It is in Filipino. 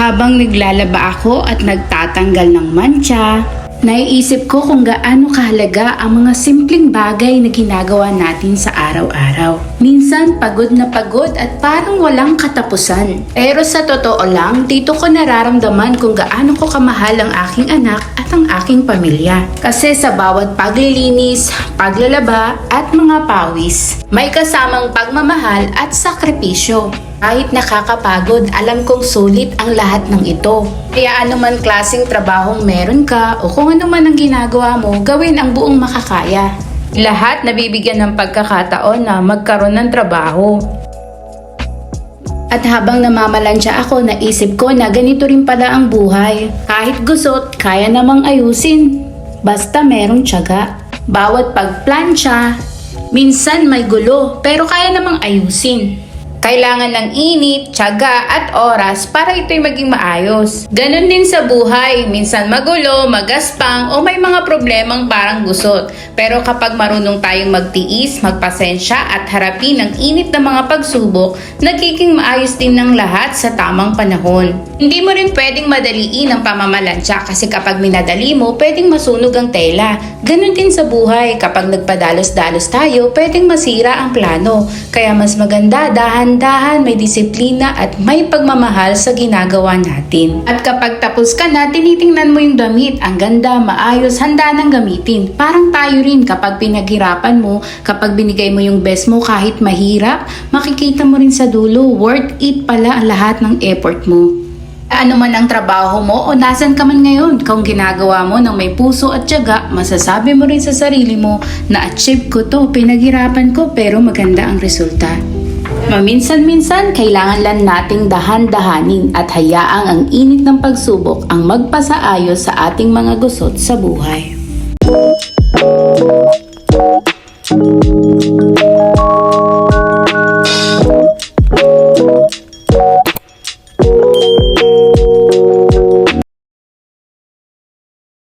Habang naglalaba ako at nagtatanggal ng mancha, naiisip ko kung gaano kahalaga ang mga simpleng bagay na ginagawa natin sa araw-araw. Minsan pagod na pagod at parang walang katapusan. Pero sa totoo lang, dito ko nararamdaman kung gaano ko kamahal ang aking anak at ang aking pamilya. Kasi sa bawat paglilinis, paglalaba at mga pawis, may kasamang pagmamahal at sakripisyo. Kahit nakakapagod, alam kong sulit ang lahat ng ito. Kaya anuman klaseng trabahong meron ka o kung ano man ang ginagawa mo, gawin ang buong makakaya. Lahat nabibigyan ng pagkakataon na magkaroon ng trabaho. At habang namamalansya ako, naisip ko na ganito rin pala ang buhay. Kahit gusot, kaya namang ayusin. Basta merong tiyaga. Bawat pagplansya, minsan may gulo, pero kaya namang ayusin. Kailangan ng init, tiyaga at oras para ito'y maging maayos. Ganon din sa buhay, minsan magulo, magaspang o may mga problemang parang gusot. Pero kapag marunong tayong magtiis, magpasensya at harapin ang init ng mga pagsubok, nagiging maayos din ng lahat sa tamang panahon. Hindi mo rin pwedeng madaliin ang pamamalansya kasi kapag minadali mo, pwedeng masunog ang tela. Ganon din sa buhay, kapag nagpadalos-dalos tayo, pwedeng masira ang plano. Kaya mas maganda dahan-dahan, may disiplina at may pagmamahal sa ginagawa natin. At kapag tapos ka na, tinitingnan mo yung damit. Ang ganda, maayos, handa nang gamitin. Parang tayo rin kapag pinaghirapan mo, kapag binigay mo yung best mo kahit mahirap, makikita mo rin sa dulo, worth it pala ang lahat ng effort mo. Ano man ang trabaho mo o nasan ka man ngayon, kung ginagawa mo ng may puso at tiyaga, masasabi mo rin sa sarili mo na achieve ko to, pinaghirapan ko pero maganda ang resulta. Maminsan-minsan, kailangan lang nating dahan-dahanin at hayaang ang init ng pagsubok ang magpasaayos sa ating mga gusot sa buhay.